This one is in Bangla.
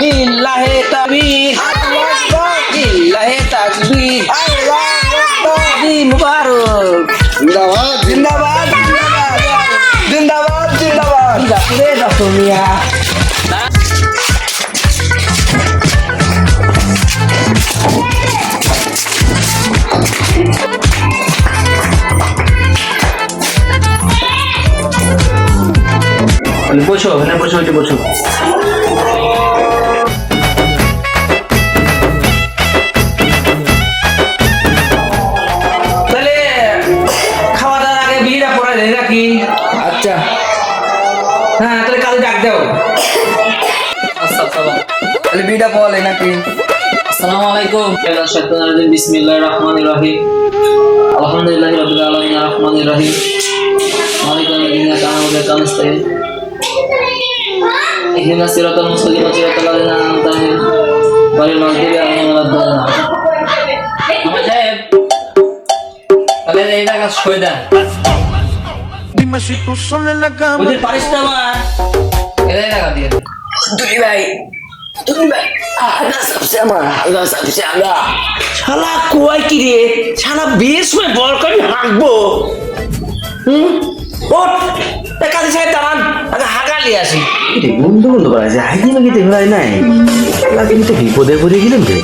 লিল্লাহে তাকবীর। লিল্লাহে তাকবীর। মুবারক। জিন্দাবাদ। জিন্দাবাদ জিন্দাবাদ জিন্দাবাদ। গাছরে দশমিয়া বসো ওখানে বসো ওইটা বসো পড়াই নাকি আচ্ছা। হ্যাঁ তাহলে কাল ডাক দাও। তাহলে বিটা বলে নাকি? আসসালামু আলাইকুম। শাইতানির রাজিম বিসমিল্লাহির রহমানির রহিম? আলহামদুলিল্লাহি রাব্বিল আলামিন আররহমানির রহিম। মালিক ইয়াউমিদ্দিন ইyyaka না'বুদু ওয়া ইyyaka নাস্তাইন ইহদিনাস সিরাতাল মুস্তাকিম সিরাতাল লাযিনা আন'আমতা আলাইহিম। গহাইরিল মাগদুবি আলাইহিম ওয়ালাদ-দাল্লিন আমার সাহেব তাহলে এই টাকা সই দেন। Dime si tú sola en la cama. বুঝতে পারিস না মা এদের টাকা দিয়ে দে। দুই ভাই দুই ভাই আগা সবসে আমার আগা সবসে আগা শালা কুয়াই কি রে? শালা বিশ মে বল করে হাঁকবো। হুম? এ কাজী সাহেব দাঁড়ান আগে হাগা নিয়ে আসি। বন্ধু বন্ধু করা যায় নাই? লাগে তো বিপদে পড়ে গেলাম রে।